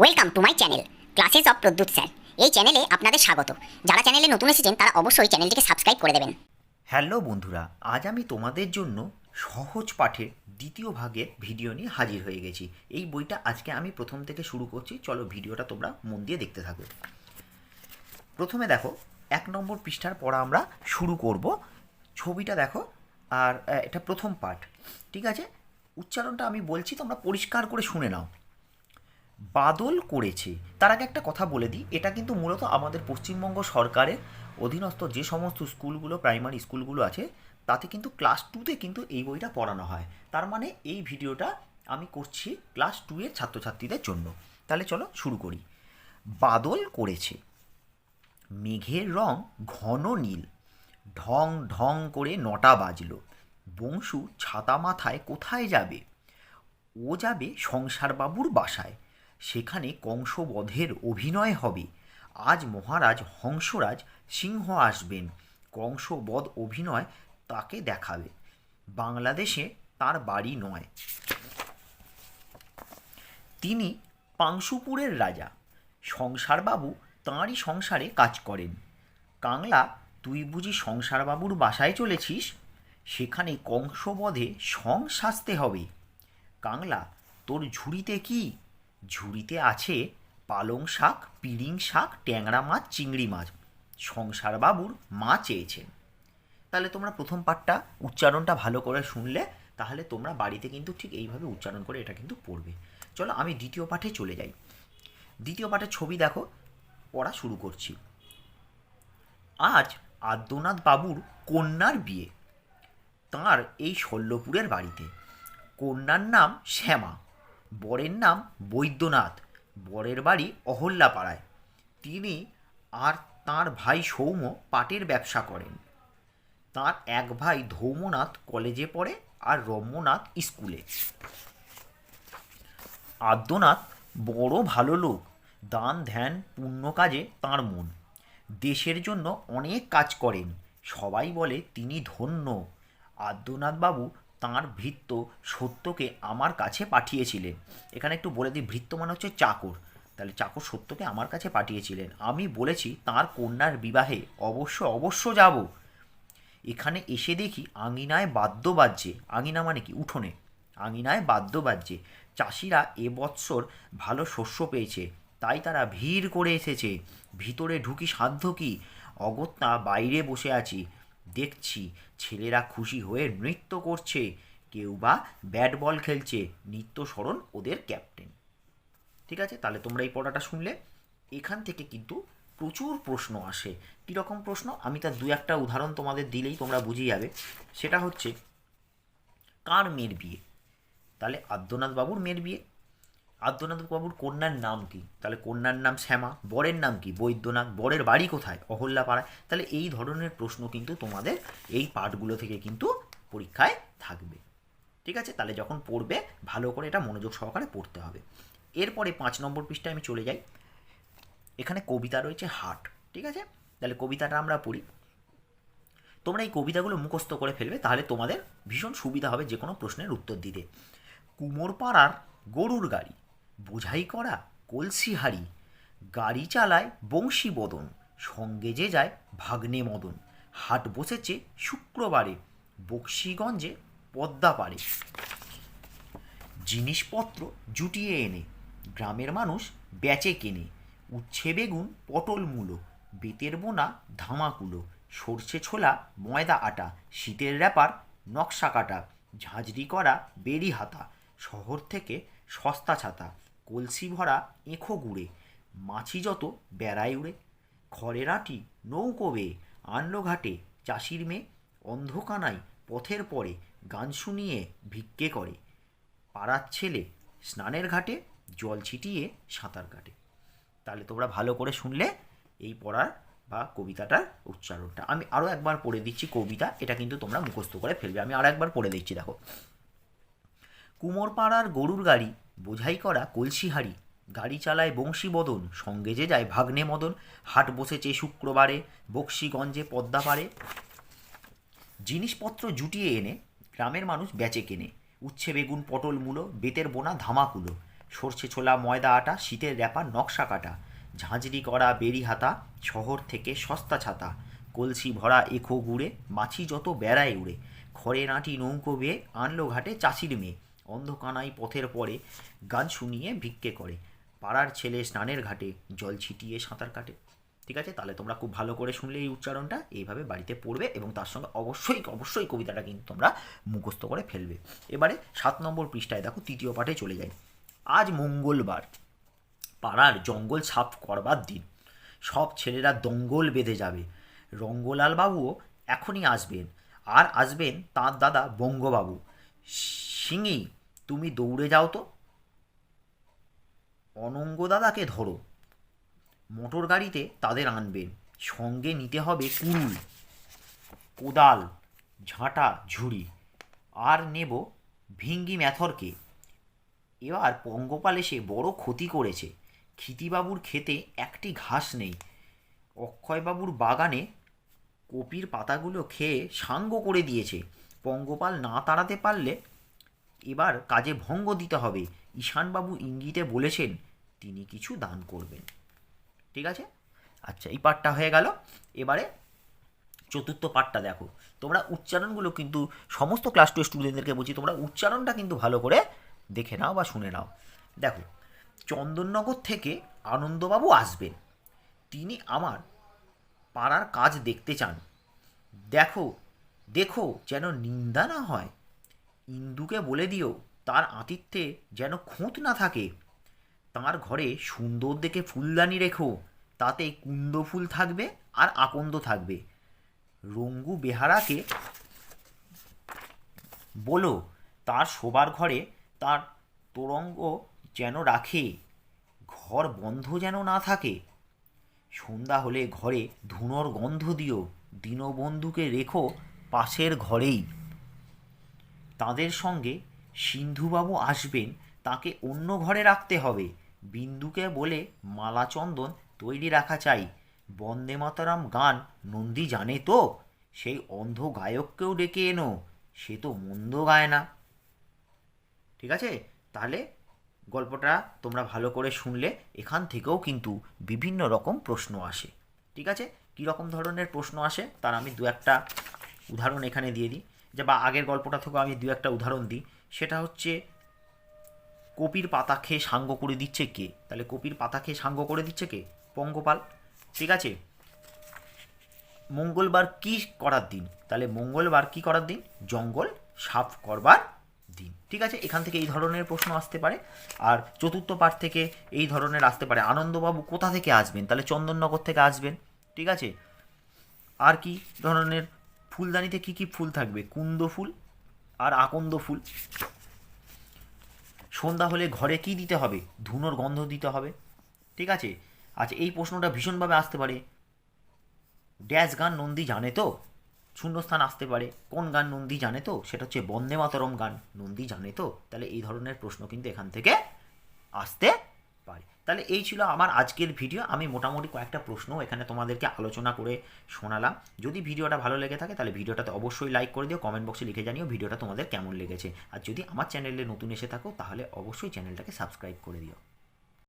Welcome to my channel classes of Pradyut sir এই চ্যানেলে আপনাদের স্বাগত। যারা চ্যানেলে নতুন এসেছেন, তারা অবশ্যই চ্যানেলটিকে সাবস্ক্রাইব করে দেবেন। হ্যালো বন্ধুরা, আজ আমি তোমাদের জন্য সহজ পাঠের দ্বিতীয় ভাগের ভিডিও নিয়ে হাজির হয়ে গেছি। এই বইটা আজকে আমি প্রথম থেকে শুরু করছি। চলো ভিডিওটা তোমরা মন দিয়ে দেখতে থাকো। প্রথমে দেখো, এক নম্বর পৃষ্ঠার পড়া আমরা শুরু করব। ছবিটা দেখো, আর এটা প্রথম পাঠ। ঠিক আছে? উচ্চারণটা আমি বলছি, তোমরা পরিষ্কার করে শুনে নাও। বাদল করেছে। তার আগে একটা কথা বলে দিই, এটা কিন্তু মূলত আমাদের পশ্চিমবঙ্গ সরকারের অধীনস্থ যে সমস্ত স্কুলগুলো, প্রাইমারি স্কুলগুলো আছে, তাতে কিন্তু ক্লাস টুতে কিন্তু এই বইটা পড়ানো হয়। তার মানে এই ভিডিওটা আমি করছি ক্লাস টু এর ছাত্রছাত্রীদের জন্য। তাহলে চলো শুরু করি। বাদল করেছে। মেঘের রং ঘন নীল। ঢং ঢং করে নটা বাজলো। বংশু ছাতা মাথায় কোথায় যাবে? ও যাবে সংসারবাবুর বাসায়। সেখানে কংসবধের অভিনয় হবে। আজ মহারাজ হংসরাজ সিংহ আসবেন। কংসবধ অভিনয় তাকে দেখাবে। বাংলাদেশে তার বাড়ি নয়। তিনি পাংশুপুরের রাজা। সংসারবাবু তাঁরই সংসারে কাজ করেন। কাংলা, তুই বুঝি সংসারবাবুর বাসায় চলেছিস? সেখানে কংসবধে সং সাজতে হবে। কাংলা, তোর ঝুড়িতে কি ঝুড়িতে আছে পালং শাক পিড়িং শাক, ট্যাংরা মাছ, চিংড়ি মাছ। সংসারবাবুর মা চেয়েছেন। তাহলে তোমরা প্রথম পাঠটা উচ্চারণটা ভালো করে শুনলে, তাহলে তোমরা বাড়িতে কিন্তু ঠিক এইভাবে উচ্চারণ করে এটা কিন্তু পড়বে। চলো আমি দ্বিতীয় পাঠে চলে যাই। দ্বিতীয় পাঠের ছবি দেখো, পড়া শুরু করছি। আজ আদ্যনাথ বাবুর কন্যার বিয়ে। তাঁর এই শল্যপুরের বাড়িতে। কন্যার নাম শ্যামা। বরের নাম বৈদ্যনাথ। বরের বাড়ি অহল্যাপাড়ায়। তিনি আর তার ভাই সৌম্য পাটের ব্যবসা করেন। তার এক ভাই ধৌমনাথ কলেজে পড়ে আর রম্যনাথ স্কুলে। আদ্যনাথ বড় ভালো লোক। দান, ধ্যান, পুণ্য কাজে তাঁর মন। দেশের জন্য অনেক কাজ করেন। সবাই বলে তিনি ধন্য। আদ্যনাথবাবু তাঁর ভৃত্য সত্যকে আমার কাছে পাঠিয়েছিলেন। এখানে একটু বলে দিই, ভৃত্য মানে হচ্ছে চাকর। তাহলে চাকর সত্যকে আমার কাছে পাঠিয়েছিলেন। আমি বলেছি, তাঁর কন্যার বিবাহে অবশ্য অবশ্য যাব। এখানে এসে দেখি আঙিনায় বাদ্য বাজছে। আঙিনা মানে কি? উঠোনে। আঙিনায় বাদ্য বাজছে। চাষিরা এবৎসর ভালো শস্য পেয়েছে। তাই তারা ভিড় করে এসেছে। ভিতরে ঢুকি সাধ্য কি? অগত্যা বাইরে বসে আছি। দেখছি ছেলেরা খুশি হয়ে নৃত্য করছে। কেউ বা ব্যাট বল খেলছে। নিত্য স্মরণ ওদের ক্যাপ্টেন। ঠিক আছে? তাহলে তোমরা এই পড়াটা শুনলে। এখান থেকে কিন্তু প্রচুর প্রশ্ন আসে। কীরকম প্রশ্ন? আমি তার দু একটা উদাহরণ তোমাদের দিলেই তোমরা বুঝে যাবে। সেটা হচ্ছে, কার মেয়ের বিয়ে? তাহলে আদ্যনাথ বাবুর মেয়ের বিয়ে। আদ্যনাথ বাবুর কন্যার নাম কি? তাহলে কন্যার নাম শ্যামা, বরের নাম কি? বৈদ্যনাথ, বরের বাড়ি কোথায়? অহল্যাপাড়ায়। তাহলে এই ধরনের প্রশ্ন কিন্তু তোমাদের এই পাঠগুলো থেকে কিন্তু পরীক্ষায় থাকবে। ঠিক আছে? তাহলে যখন পড়বে, ভালো করে এটা মনোযোগ সহকারে পড়তে হবে। এরপরে পাঁচ নম্বর পৃষ্ঠায় আমি চলে যাই। এখানে কবিতা রয়েছে হাট। ঠিক আছে? তাহলে কবিতাটা আমরা পড়ি। তোমরা এই কবিতাগুলো মুখস্থ করে ফেলবে, তাহলে তোমাদের ভীষণ সুবিধা হবে যে কোনো প্রশ্নের উত্তর দিতে। কুমোরপাড়ার গরুর গাড়ি। বোঝাই করা কলসি হাড়ি গাড়ি চালায় বংশী বদন সঙ্গে যে যায় ভাগ্নে মদন হাট বসেছে শুক্রবারে, বক্সিগঞ্জে পদ্মা পাড়ে জিনিসপত্র জুটিয়ে এনে, গ্রামের মানুষ বেচে কেনে। উচ্ছে বেগুন, পটল মূলো, বেতের বোনা, ধামাকুলো, সর্ষে ছোলা, ময়দা আটা, শীতের র্যাপার, নকশা কাটা, ঝাঁঝরি করা বেরি হাতা শহর থেকে সস্তা ছাতা কলসি ভরা এঁখো গুড়ে, মাছি যত বেড়ায় উড়ে খড়ের আটি নৌকো ঘাটে চাষির মেয়ে অন্ধকানায় পথের পরে গান শুনিয়ে ভিক্ষে করে, পাড়ার ছেলে স্নানের ঘাটে জল ছিটিয়ে সাঁতার কাটে। তাহলে তোমরা ভালো করে শুনলে এই পড়ার বা কবিতাটার উচ্চারণটা। আমি আরও একবার পড়ে দিচ্ছি কবিতা, এটা কিন্তু তোমরা মুখস্থ করে ফেলবে। আমি আরও একবার পড়ে দিচ্ছি, দেখো। কুমোরপাড়ার গরুর গাড়ি বোঝাই করা কলসি হাড়ি গাড়ি চালায় বংশী বদন সঙ্গে যে যায় ভাগ্নে মদন হাট বসেছে শুক্রবারে, বক্সিগঞ্জে পদ্মা পারে জিনিসপত্র জুটিয়ে এনে গ্রামের মানুষ বেচে কেনে। উচ্ছে বেগুন, পটল মূলো, বেতের বোনা ধামাকুলো সর্ষে ছোলা, ময়দা আটা, শীতের র্যাপা নকশা কাটা। ঝাঁঝরি করা বেরি হাতা, শহর থেকে সস্তা ছাতা। কলসি ভরা এখো গুড়ে, মাছি যত বেড়ায় উড়ে। খড়ের আঁটি নৌকো বেয়ে আনলো ঘাটে চাষির মেয়ে। অন্ধকানাই পথের পরে গান শুনিয়ে ভিক্ষে করে। পাড়ার ছেলে স্নানের ঘাটে জল ছিটিয়ে সাঁতার কাটে। ঠিক আছে? তাহলে তোমরা খুব ভালো করে শুনলে এই উচ্চারণটা। এইভাবে বাড়িতে পড়বে এবং তার সঙ্গে অবশ্যই অবশ্যই কবিতাটা কিন্তু তোমরা মুখস্থ করে ফেলবে। এবারে সাত নম্বর পৃষ্ঠায় দেখো, তৃতীয় পাঠে চলে যাই। আজ মঙ্গলবার, পাড়ার জঙ্গল সাফ করবার দিন। সব ছেলেরা দঙ্গল বেঁধে যাবে। রঙ্গলাল বাবুও এখনই আসবেন। আর আসবেন তাঁর দাদা বঙ্গবাবু। সিঙি তুমি দৌড়ে যাও তো। অনঙ্গ দাদাকে ধরো। মোটর গাড়িতে তাদের আনবেন সঙ্গে নিতে হবে কুড়ুল, কোদাল, ঝাঁটা, ঝুড়ি। আর নেব ভিঙ্গি ম্যাথরকে। এবার পঙ্গপাল এসে বড় ক্ষতি করেছে। ক্ষিতিবাবুর খেতে একটি ঘাস নেই। অক্ষয়বাবুর বাগানে কপির পাতাগুলো খেয়ে সাঙ্গ করে দিয়েছে। পঙ্গপাল না তাড়াতে পারলে এবার কাজে ভঙ্গ দিতে হবে। ঈশানবাবু ইঙ্গিতে বলেছেন, তিনি কিছু দান করবেন। ঠিক আছে? আচ্ছা এই পাঠটা হয়ে গেল। এবারে চতুর্থ পাঠটা দেখো। তোমরা উচ্চারণগুলো কিন্তু সমস্ত ক্লাস টু স্টুডেন্টদেরকে বলছি, তোমরা উচ্চারণটা কিন্তু ভালো করে দেখে নাও বা শুনে নাও। দেখো, চন্দননগর থেকে আনন্দবাবু আসবেন। তিনি আমার পাড়ার কাজ দেখতে চান। দেখো দেখো, যেন নিন্দা না হয়। ইন্দুকে বলে দিও, তার আতিথ্যে যেন খুঁত না থাকে। তার ঘরে সুন্দর দেখে ফুলদানি রেখো, তাতে কুন্দ ফুল থাকবে আর আকন্দ থাকবে। রঙ্গু বেহারাকে বলো, তার শোবার ঘরে তার তোরঙ্গ যেন রাখে, ঘর বন্ধ যেন না থাকে। সন্ধ্যা হলে ঘরে ধুনোর গন্ধ দিও, দীনবন্ধুকে রেখো পাশের ঘরেই। তাদের সঙ্গে সিন্ধুবাবু আসবেন, তাকে অন্য ঘরে রাখতে হবে। বিন্দুকে বলে মালা চন্দন তৈরি রাখা চাই। বন্দে মাতারাম গান নন্দী জানে তো। সেই অন্ধ গায়ককেও ডেকে এনো। সে তো মন্দ গায় না। ঠিক আছে? তাহলে গল্পটা তোমরা ভালো করে শুনলে, এখান থেকেও কিন্তু বিভিন্ন রকম প্রশ্ন আসে। ঠিক আছে? কী রকম ধরনের প্রশ্ন আসে? তার আমি দু একটা উদাহরণ এখানে দিয়ে দিই। যে বা আগের গল্পটা থেকেও আমি দু একটা উদাহরণ দিই। সেটা হচ্ছে, কপির পাতা খেয়ে সাঙ্গ করে দিচ্ছে কে? তাহলে কপির পাতা খেয়ে সাঙ্গ করে দিচ্ছে কে? পঙ্গপাল। ঠিক আছে? মঙ্গলবার কি করার দিন? তাহলে মঙ্গলবার কি করার দিন? জঙ্গল সাফ করবার দিন। ঠিক আছে? এখান থেকে এই ধরনের প্রশ্ন আসতে পারে। আর চতুর্থ পাঠ থেকে এই ধরনের আসতে পারে। আনন্দবাবু কোথা থেকে আসবেন? তাহলে চন্দননগর থেকে আসবেন। ঠিক আছে? আর কি ধরনের ফুলদানিতে কি কি ফুল থাকবে? কুন্দ ফুল আর আকন্দ ফুল। সন্ধ্যা হলে ঘরে কি দিতে হবে? ধুনোর গন্ধ দিতে হবে। ঠিক আছে? আচ্ছা এই প্রশ্নটা ভীষণভাবে আসতে পারে। ড্যাশ গান নন্দী জানে তো? শূন্যস্থান আসতে পারে। কোন গান নন্দী জানে তো? সেটা হচ্ছে বন্দে মাতরম গান। নন্দী জানে তো? তাহলে এই ধরনের প্রশ্ন কিন্তু এখান থেকে আসতে তাহলে এই ছিল আমার আজকের ভিডিও আমি মোটামুটি কয়েকটা প্রশ্ন এখানে তোমাদেরকে আলোচনা করে শোনালাম। যদি ভিডিওটা ভালো লেগে থাকে, তাহলে ভিডিওটাতে অবশ্যই লাইক করে দিও কমেন্ট বক্সে লিখে জানিও ভিডিওটা তোমাদের কেমন লেগেছে। আর যদি আমার চ্যানেলে নতুন এসে থাকো, তাহলে অবশ্যই চ্যানেলটাকে সাবস্ক্রাইব করে দিও।